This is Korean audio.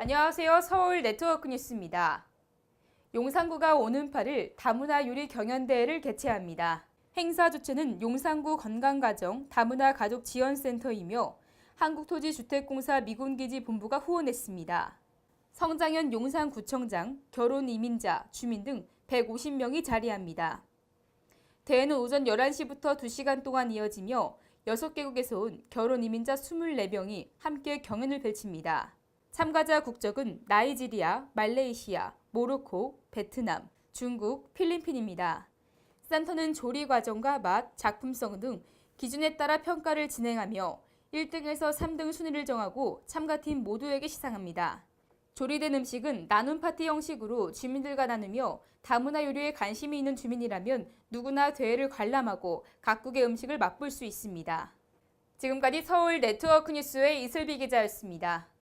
안녕하세요. 서울 네트워크 뉴스입니다. 용산구가 오는 8일 다문화 요리 경연대회를 개최합니다. 행사 주체는 용산구 건강가정 다문화 가족 지원센터이며 한국토지주택공사 미군기지 본부가 후원했습니다. 성장현 용산구청장, 결혼 이민자, 주민 등 150명이 자리합니다. 대회는 오전 11시부터 2시간 동안 이어지며 6개국에서 온 결혼 이민자 24명이 함께 경연을 펼칩니다. 참가자 국적은 나이지리아, 말레이시아, 모로코, 베트남, 중국, 필리핀입니다. 센터는 조리 과정과 맛, 작품성 등 기준에 따라 평가를 진행하며 1등에서 3등 순위를 정하고 참가팀 모두에게 시상합니다. 조리된 음식은 나눔 파티 형식으로 주민들과 나누며 다문화 요리에 관심이 있는 주민이라면 누구나 대회를 관람하고 각국의 음식을 맛볼 수 있습니다. 지금까지 서울 네트워크 뉴스의 이슬비 기자였습니다.